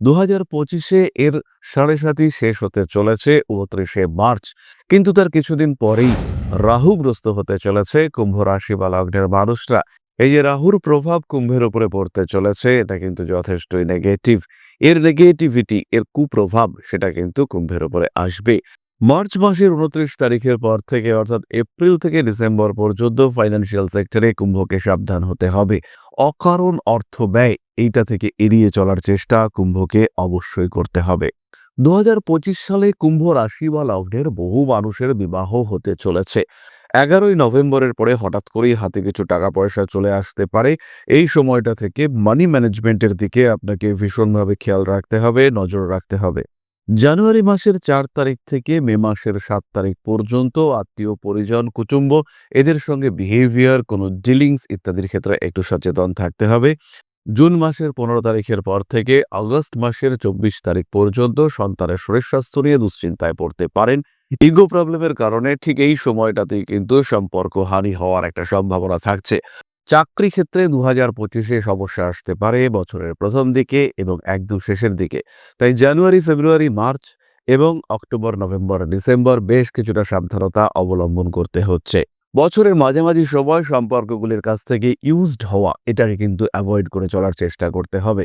দু পঁচিশে এর সাড়ে সাতই শেষ হতে চলেছে, উনত্রিশে মার্চ। কিন্তু তার কিছুদিন পরেই রাহুগ্রস্ত হতে চলেছে কুম্ভ রাশি বা লগ্নের মানুষরা। এই যে রাহুর প্রভাব কুম্ভের উপরে পড়তে চলেছে, এটা কিন্তু যথেষ্টই নেগেটিভ এর নেগেটিভিটি এর কুপ্রভাব, সেটা কিন্তু কুম্ভের উপরে আসবে। মার্চ মাসের উনত্রিশ তারিখের পর থেকে, অর্থাৎ এপ্রিল থেকে ডিসেম্বর পর্যন্ত ফাইন্যান্সিয়াল সেক্টরে কুম্ভকে সাবধান হতে হবে। অকারণ অর্থ ব্যয় এইটা থেকে এড়িয়ে চলার চেষ্টা কুম্ভকে অবশ্যই করতে হবে। দু হাজার পঁচিশ সালে কুম্ভ রাশি বা লগ্নের বহু মানুষের বিবাহ হতে চলেছে। এগারোই নভেম্বরের পরে হঠাৎ করেই হাতে কিছু টাকা পয়সা চলে আসতে পারে। এই সময়টা থেকে মানি ম্যানেজমেন্টের দিকে আপনাকে ভীষণভাবে খেয়াল রাখতে হবে, নজর রাখতে হবে। জানুয়ারি মাসের চার তারিখ থেকে মে মাসের সাত তারিখ পর্যন্ত আত্মীয়, পরিজন, কুটুম্ব, এদের সঙ্গে বিহেভিয়ার কোনো ডিলিংস ইত্যাদির ক্ষেত্রে একটু সচেতন থাকতে হবে। জুন মাসের পনেরো তারিখের পর থেকে আগস্ট মাসের চব্বিশ তারিখ পর্যন্ত সন্তানের শরীর স্বাস্থ্য নিয়ে দুশ্চিন্তায় পড়তে পারেন। ইগো প্রবলেমের কারণে ঠিক এই সময়টাতেই কিন্তু সম্পর্ক হানি হওয়ার একটা সম্ভাবনা থাকছে। চাকরি ক্ষেত্রে দু হাজার পঁচিশে সমস্যা আসতে পারে বছরের প্রথম দিকে এবং একদম শেষের দিকে। তাই জানুয়ারি, ফেব্রুয়ারি, মার্চ এবং অক্টোবর, নভেম্বর, ডিসেম্বর বেশ কিছুটা সাবধানতা অবলম্বন করতে হচ্ছে। বছরের মাঝামাঝি সময় সম্পর্কগুলির কাছ থেকে ইউজড হওয়া, এটাকে কিন্তু অ্যাভয়েড করে চলার চেষ্টা করতে হবে।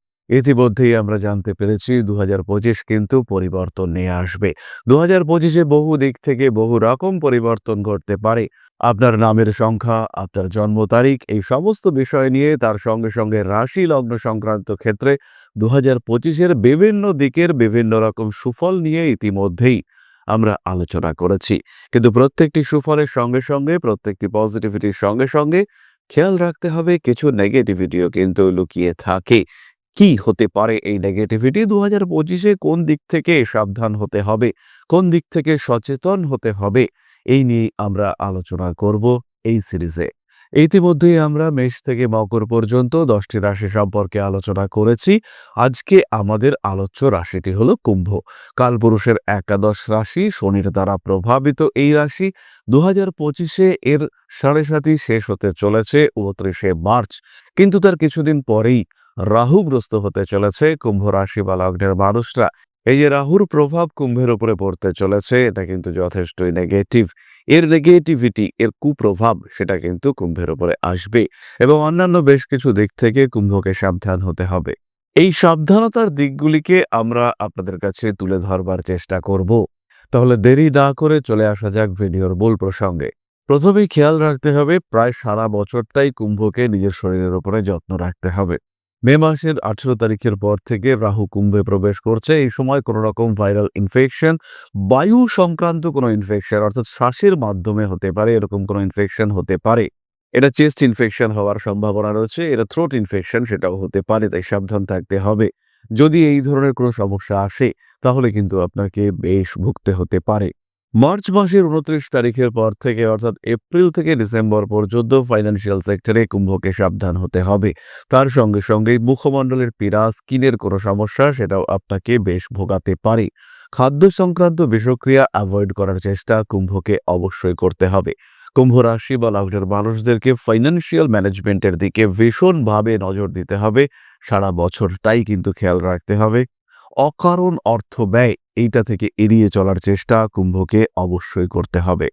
ইতিমধ্যেই আমরা জানতে পেরেছি দু হাজার পঁচিশ কিন্তু পরিবর্তন নিয়ে আসবে। দু হাজার পঁচিশে বহু দিক থেকে বহু রকম পরিবর্তন ঘটতে পারে। আপনার নামের সংখ্যা, আপনার জন্ম তারিখ, এই সমস্ত বিষয় নিয়ে তার সঙ্গে সঙ্গে রাশি লগ্ন সংক্রান্ত ক্ষেত্রে দু হাজার পঁচিশের বিভিন্ন দিকের বিভিন্ন রকম সুফল নিয়ে ইতিমধ্যেই আমরা আলোচনা করেছি। কিন্তু প্রত্যেকটি সুফলের সঙ্গে সঙ্গে, প্রত্যেকটি পজিটিভিটির সঙ্গে সঙ্গে খেয়াল রাখতে হবে, কিছু নেগেটিভিটিও কিন্তু লুকিয়ে থাকে। কি হতে পারে এই নেগেটিভিটি দু হাজার পঁচিশে কোন দিক থেকে সাবধান হতে হবে? কোন দিক থেকে সচেতন হতে হবে? এই নিয়ে আমরা আলোচনা করব এই সিরিজে ইতিমধ্যেই আমরা মেষ থেকে মকর পর্যন্ত দশটি রাশি সম্পর্কে আলোচনা করেছি। আজকে আমাদের আলোচ্য রাশিটি হলো কুম্ভ। কালপুরুষের একাদশ রাশি শনির দ্বারা প্রভাবিত এই রাশি। দু হাজার পঁচিশে এর সাড়ে সাতই শেষ হতে চলেছে, উনত্রিশে মার্চ। কিন্তু তার কিছুদিন পরেই রাহুগ্রস্ত হতে চলেছে কুম্ভ রাশি বা লগ্নের মানুষরা। এই যে রাহুর প্রভাব কুম্ভের উপরে পড়তে চলেছে, এটা কিন্তু যথেষ্টই নেগেটিভ এর নেগেটিভিটি এর কুপ্রভাব, সেটা কিন্তু কুম্ভের উপরে আসবে এবং অন্যান্য বেশ কিছু দিক থেকে কুম্ভকে সাবধান হতে হবে। এই সাবধানতার দিকগুলিকে আমরা আপনাদের কাছে তুলে ধরবার চেষ্টা করব। তাহলে দেরি না করে চলে আসা যাক ভিডিওর মূল প্রসঙ্গে। প্রথমেই খেয়াল রাখতে হবে, প্রায় সারা বছরটাই কুম্ভকে নিজের শরীরের উপরে যত্ন রাখতে হবে। মে মাসের আঠেরো তারিখের পর থেকে রাহু কুম্ভে প্রবেশ করছে। এই সময় কোনো রকম ভাইরাল ইনফেকশন বায়ু সংক্রান্ত কোনো ইনফেকশন অর্থাৎ শ্বাসের মাধ্যমে হতে পারে, এরকম কোনো ইনফেকশন হতে পারে। এটা চেস্ট ইনফেকশন হওয়ার সম্ভাবনা রয়েছে, এটা থ্রোট ইনফেকশন সেটাও হতে পারে, তাই সাবধান থাকতে হবে। যদি এই ধরনের কোনো সমস্যা আসে, তাহলে কিন্তু আপনাকে বেশ ভুগতে হতে পারে। মার্চ মাসের উনত্রিশ তারিখের পর থেকে, অর্থাৎ এপ্রিল থেকে ডিসেম্বর পর্যন্ত ফাইন্যান্সিয়াল সেক্টরে কুম্ভকে সাবধান হতে হবে। তার সঙ্গে সঙ্গে মুখমণ্ডলের পীড়া স্কিনের কোনো সমস্যা, সেটাও আপনাকে বেশ ভোগাতে পারে। খাদ্য সংক্রান্ত বিষক্রিয়া অ্যাভয়েড করার চেষ্টা কুম্ভকে অবশ্যই করতে হবে। কুম্ভ রাশি বা লগ্নের মানুষদেরকে ফাইন্যান্সিয়াল ম্যানেজমেন্টের দিকে ভীষণভাবে নজর দিতে হবে। সারা বছরটাই কিন্তু খেয়াল রাখতে হবে। অকারণ অর্থ ব্যয় এইটা থেকে এড়িয়ে চলার চেষ্টা কুম্ভকে অবশ্যই করতে হবে।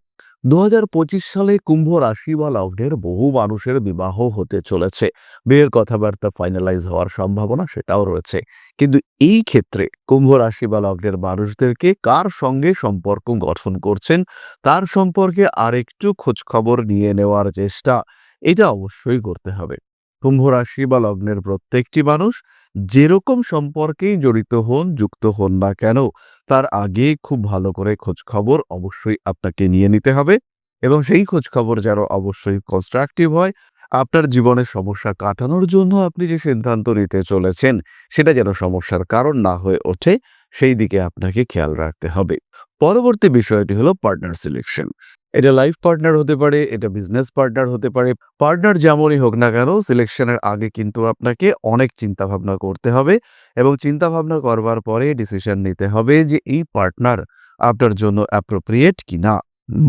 দু হাজার পঁচিশ সালে কুম্ভ রাশি বা লগ্নের বহু মানুষের বিবাহ হতে চলেছে। বিয়ের কথাবার্তা ফাইনালাইজ হওয়ার সম্ভাবনা সেটাও রয়েছে। কিন্তু এই ক্ষেত্রে কুম্ভ রাশি বা লগ্নের মানুষদেরকে কার সঙ্গে সম্পর্ক গঠন করছেন, তার সম্পর্কে আরেকটু খোঁজখবর নিয়ে নেওয়ার চেষ্টা, এটা অবশ্যই করতে হবে। কুম্ভ রাশি বা লগ্নের প্রত্যেকটি মানুষ যেরকম সম্পর্কেই জড়িত হন, যুক্ত হন না কেন, তার আগে খুব ভালো করে খোঁজ খবর অবশ্যই আপনাকে নিয়ে নিতে হবে এবং সেই খোঁজ খবর যেন অবশ্যই কনস্ট্রাকটিভ হয়। আপনার জীবনের সমস্যা কাটানোর জন্য আপনি যে সিদ্ধান্ত নিতে চলেছেন, সেটা যেন সমস্যার কারণ না হয়ে ওঠে, সেই দিকে আপনাকে খেয়াল রাখতে হবে। পরবর্তী বিষয়টি হলো পার্টনার সিলেকশন এটা লাইফ পার্টনার হতে পারে, এটা বিজনেস পার্টনার হতে পারে পার্টনার যেমনই হোক না কেন সিলেকশনের আগে কিন্তু আপনাকে অনেক চিন্তাভাবনা করতে হবে এবং চিন্তাভাবনা করবার পরে ডিসিশন নিতে হবে যে এই পার্টনার আপনার জন্য অ্যাপ্রোপ্রিয়েট কিনা।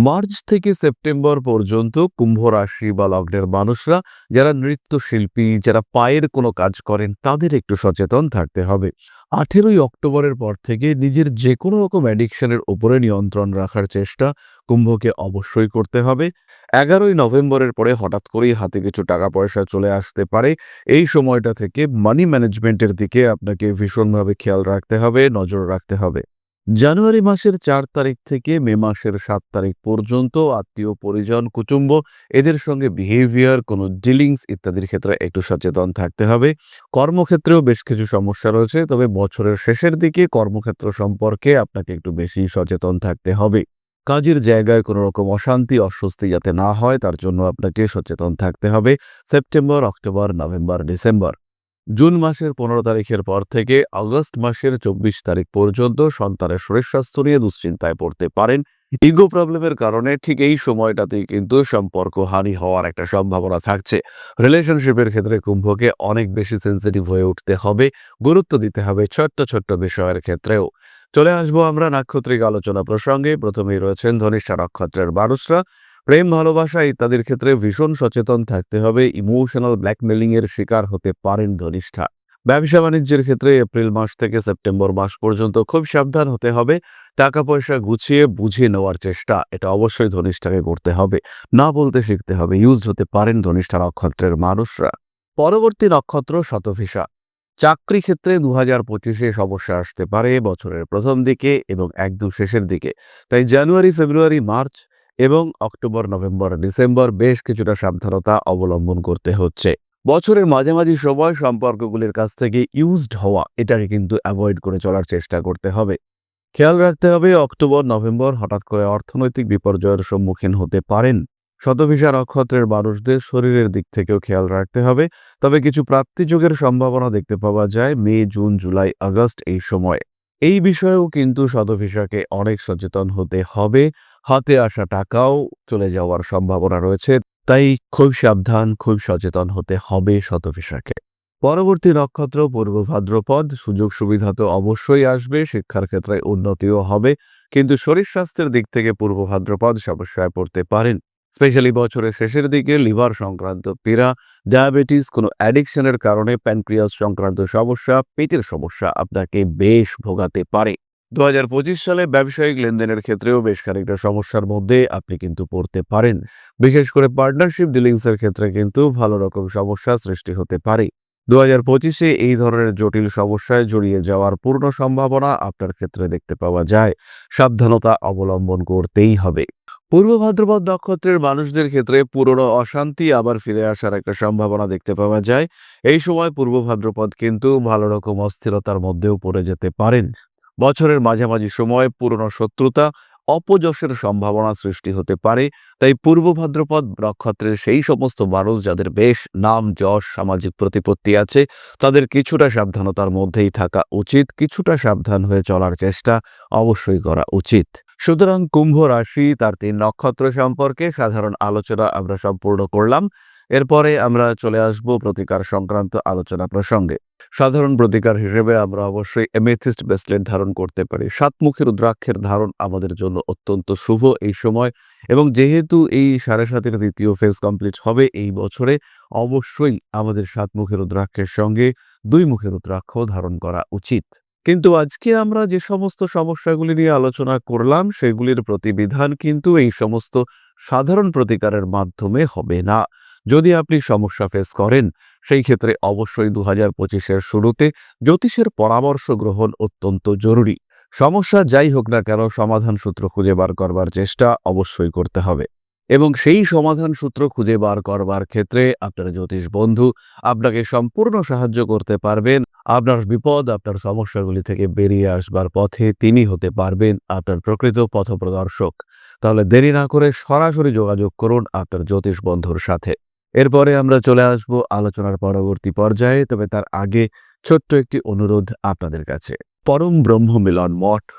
মার্চ থেকে সেপ্টেম্বর পর্যন্ত কুম্ভ রাশি বা লগ্নের মানুষরা, যারা নৃত্যশিল্পী, যারা পায়ের কোনো কাজ করেন, তাদের একটু সচেতন থাকতে হবে। আঠেরোই অক্টোবরের পর থেকে নিজের যে কোনো রকম অ্যাডিকশনের ওপরে নিয়ন্ত্রণ রাখার চেষ্টা কুম্ভকে অবশ্যই করতে হবে। এগারোই নভেম্বরের পরে হঠাৎ করেই হাতে কিছু টাকা পয়সা চলে আসতে পারে। এই সময়টা থেকে মানি ম্যানেজমেন্টের দিকে আপনাকে ভীষণভাবে খেয়াল রাখতে হবে, নজর রাখতে হবে। জানুয়ারি মাসের চার তারিখ থেকে মে মাসের সাত তারিখ পর্যন্ত আত্মীয় পরিজন, কুটুম্ব, এদের সঙ্গে বিহেভিয়ার কোনো ডিলিংস ইত্যাদির ক্ষেত্রে একটু সচেতন থাকতে হবে। কর্মক্ষেত্রেও বেশ কিছু সমস্যা রয়েছে, তবে বছরের শেষের দিকে কর্মক্ষেত্র সম্পর্কে আপনাকে একটু বেশি সচেতন থাকতে হবে। কাজের জায়গায় কোনো রকম অশান্তি, অস্বস্তি যাতে না হয়, তার জন্য আপনাকে সচেতন থাকতে হবে। September, October, November, December. June মাসের পনেরো তারিখের পর থেকে আগস্ট মাসের চব্বিশ তারিখ পর্যন্ত সন্তানের শরীর স্বাস্থ্য নিয়ে দুশ্চিন্তায় পড়তে পারেন। ইগো প্রবলেমের কারণে ঠিক এই সময়টাতেই কিন্তু সম্পর্ক হানি হওয়ার একটা সম্ভাবনা থাকছে। রিলেশনশিপের ক্ষেত্রে কুম্ভকে অনেক বেশি সেন্সিটিভ হয়ে উঠতে হবে, গুরুত্ব দিতে হবে ছোট্ট ছোট্ট বিষয়ের ক্ষেত্রেও। চলে আসব আমরা নাক্ষত্রিক আলোচনা প্রসঙ্গে। প্রথমেই রয়েছেন ধনিষ্ঠা নক্ষত্রের মানুষরা। প্রেম ভালোবাসা ইত্যাদির ক্ষেত্রে ভীষণ সচেতন থাকতে হবে। ইমোশনাল ব্ল্যাকমেলিং এর শিকার হতে পারেন ধনিষ্ঠা। ব্যবসা বাণিজ্যের ক্ষেত্রে এপ্রিল মাস থেকে সেপ্টেম্বর মাস পর্যন্ত খুব সাবধান হতে হবে। টাকা পয়সা গুছিয়ে বুঝিয়ে নেওয়ার চেষ্টা, এটা অবশ্যই ধনিষ্ঠাকে করতে হবে। না বলতে শিখতে হবে, ইউজড হতে পারেন ধনিষ্ঠা নক্ষত্রের মানুষরা। পরবর্তী নক্ষত্র শতভিসা। চাকরি ক্ষেত্রে দু হাজার পঁচিশে সমস্যা আসতে পারে বছরের প্রথম দিকে এবং একদম শেষের দিকে। তাই জানুয়ারি, ফেব্রুয়ারি, মার্চ এবং অক্টোবর, নভেম্বর, ডিসেম্বর বেশ কিছুটা সাবধানতা অবলম্বন করতে হচ্ছে। বছরের মাঝামাঝি সময় সম্পর্কগুলির কাছ থেকে ইউজড হওয়া, এটাকে কিন্তু অ্যাভয়েড করে চলার চেষ্টা করতে হবে। খেয়াল রাখতে হবে, অক্টোবর, নভেম্বর হঠাৎ করে অর্থনৈতিক বিপর্যয়ের সম্মুখীন হতে পারেন। শতভিসা নক্ষত্রের মানুষদের শরীরের দিক থেকেও খেয়াল রাখতে হবে। তবে কিছু প্রাপ্তিযোগের সম্ভাবনা দেখতে পাওয়া যায় মে, জুন, জুলাই, আগস্ট এই সময়ে। এই বিষয়েও কিন্তু শতভিসাকে অনেক সচেতন হতে হবে। হাতে আসা টাকাও চলে যাওয়ার সম্ভাবনা রয়েছে, তাই খুব সাবধান, খুব সচেতন হতে হবে শতভিসাকে পরবর্তী নক্ষত্র, পূর্ব ভাদ্রপদ, সুযোগ সুবিধা তো অবশ্যই আসবে, শিক্ষার ক্ষেত্রে উন্নতিও হবে, কিন্তু শরীর স্বাস্থ্যের দিক থেকে পূর্ব ভাদ্রপদ সমস্যায় পড়তে পারেন। স্পেশালি বছরের শেষের দিকে লিভার সংক্রান্ত পীড়া, ডায়াবেটিস, কোনো অ্যাডিকশনের কারণে প্যানক্রিয়াস সংক্রান্ত সমস্যা, পেটের সমস্যা আপনাকে বেশ ভোগাতে পারে। দু হাজার পঁচিশ সালে ব্যবসায়িক লেনদেনের ক্ষেত্রেও বেশ খানিকটা সমস্যার মধ্যে আপনি কিন্তু পড়তে পারেন। বিশেষ করে পার্টনারশিপ ডিলিংসের ক্ষেত্রে কিন্তু ভালো রকম সমস্যা সৃষ্টি হতে পারে। দু হাজার পঁচিশে এই ধরনের জটিল সমস্যায় জড়িয়ে যাওয়ার পূর্ণ সম্ভাবনা আপনার ক্ষেত্রে দেখতে পাওয়া যায়। সাবধানতা অবলম্বন করতেই হবে। পূর্ব ভাদ্রপদ নক্ষত্রের মানুষদের ক্ষেত্রে পুরনো অশান্তি আবার ফিরে আসার একটা সম্ভাবনা দেখতে পাওয়া যায়। এই সময় পূর্ব ভাদ্রপদ কিন্তু ভালো রকম অস্থিরতার মধ্যেও পড়ে যেতে পারেন। বছরের মাঝামাঝি সময় পুরনো শত্রুতা, অপযশের সম্ভাবনা সৃষ্টি হতে পারে। তাই পূর্ব ভাদ্রপদ নক্ষত্রের সেই সমস্ত মানুষ যাদের বেশ নাম, যশ, সামাজিক প্রতিপত্তি আছে, তাদের কিছুটা সাবধানতার মধ্যেই থাকা উচিত। কিছুটা সাবধান হয়ে চলার চেষ্টা অবশ্যই করা উচিত। সুতরাং কুম্ভ রাশি তার তিন নক্ষত্র সম্পর্কে সাধারণ আলোচনা আমরা সম্পূর্ণ করলাম। এরপরে আমরা চলে আসব প্রতিকার সংক্রান্ত আলোচনা প্রসঙ্গে। সাধারণ প্রতিকার হিসেবে আমরা অবশ্যই এমেথিস্ট ব্রেসলেট ধারণ করতে পারি। সাতমুখী রুদ্রাক্ষের ধারণ আমাদের জন্য অত্যন্ত শুভ এই সময় এবং যেহেতু এই সাড়ে সাতের দ্বিতীয় ফেজ কমপ্লিট হবে এই বছরে, অবশ্যই আমাদের সাতমুখী রুদ্রাক্ষের সঙ্গে দুই মুখের রুদ্রাক্ষ ধারণ করা উচিত। কিন্তু আজকে আমরা যে সমস্ত সমস্যাগুলি নিয়ে আলোচনা করলাম, সেগুলির প্রতিবিধান কিন্তু এই সমস্ত সাধারণ প্রতিকারের মাধ্যমে হবে না। যদি আপনি সমস্যা ফেস করেন, সেই ক্ষেত্রে অবশ্যই দু হাজার পঁচিশের শুরুতে জ্যোতিষের পরামর্শ গ্রহণ অত্যন্ত জরুরি। সমস্যা যাই হোক না কেন, সমাধান সূত্র খুঁজে বার করবার চেষ্টা অবশ্যই করতে হবে। এবং সেই সমাধান সূত্র খুঁজে বার করবার ক্ষেত্রে আপনার জ্যোতিষ বন্ধু আপনাকে সম্পূর্ণ সাহায্য করতে পারবেন। আপনার বিপদ, আপনার সমস্যাগুলি থেকে বেরিয়ে আসবার পথে তিনি হতে পারবেন আপনার প্রকৃত পথপ্রদর্শক। তাহলে দেরি না করে সরাসরি যোগাযোগ করুন আপনার জ্যোতিষ বন্ধুর সাথে। এরপরে আমরা চলে আসব আলোচনার পরবর্তী পর্যায়ে, তবে তার আগে ছোট্ট একটি অনুরোধ আপনাদের কাছে। পরম ব্রহ্ম মিলন মঠ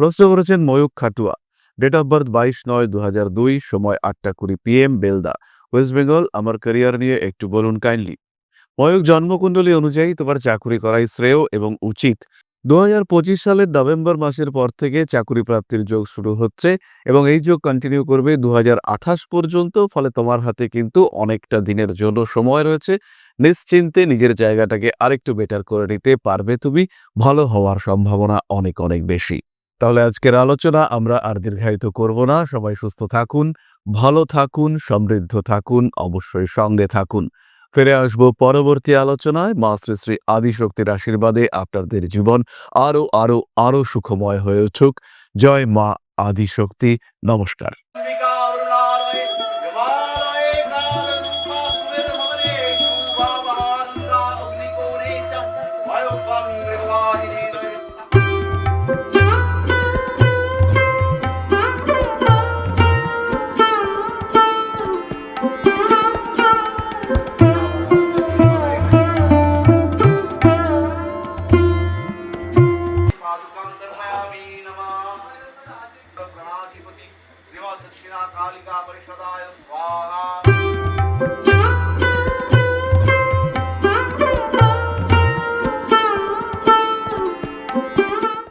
প্রশ্ন করেছেন Mayuk Khatua. Date of birth বাইশ নয় দু হাজার দুই, সময় আটটা কুড়ি পিএম বেলদা। ওয়েস্ট বেঙ্গল আমার ক্যারিয়ার নিয়ে একটু বলুন কাইন্ডলি ময়ূক জন্মকুণ্ডলী অনুযায়ী তোমার চাকুরি করাই শ্রেয় এবং উচিত। দু হাজার পঁচিশ সালের নভেম্বর মাসের পর থেকে চাকুরি প্রাপ্তির যোগ শুরু হচ্ছে এবং এই যোগ কন্টিনিউ করবে দু হাজার আঠাশ পর্যন্ত, ফলে তোমার হাতে কিন্তু অনেকটা দিনের জন্য সময় রয়েছে। নিশ্চিন্তে নিজের জায়গাটাকে আরেকটু বেটার করে নিতে পারবে তুমি। ভালো হওয়ার সম্ভাবনা অনেক অনেক বেশি। তাহলে আজকের আলোচনা আমরা আর দীর্ঘায়িত করব না। সবাই সুস্থ থাকুন, ভালো থাকুন, সমৃদ্ধ থাকুন, অবশ্যই সঙ্গে থাকুন। ফিরে আসব পরবর্তী আলোচনায়। মা শ্রী শ্রী আদিশক্তির আশীর্বাদে আপনাদের জীবন আরও আরও আরও সুখময় হয়ে উঠুক। জয় মা আদিশক্তি। নমস্কার।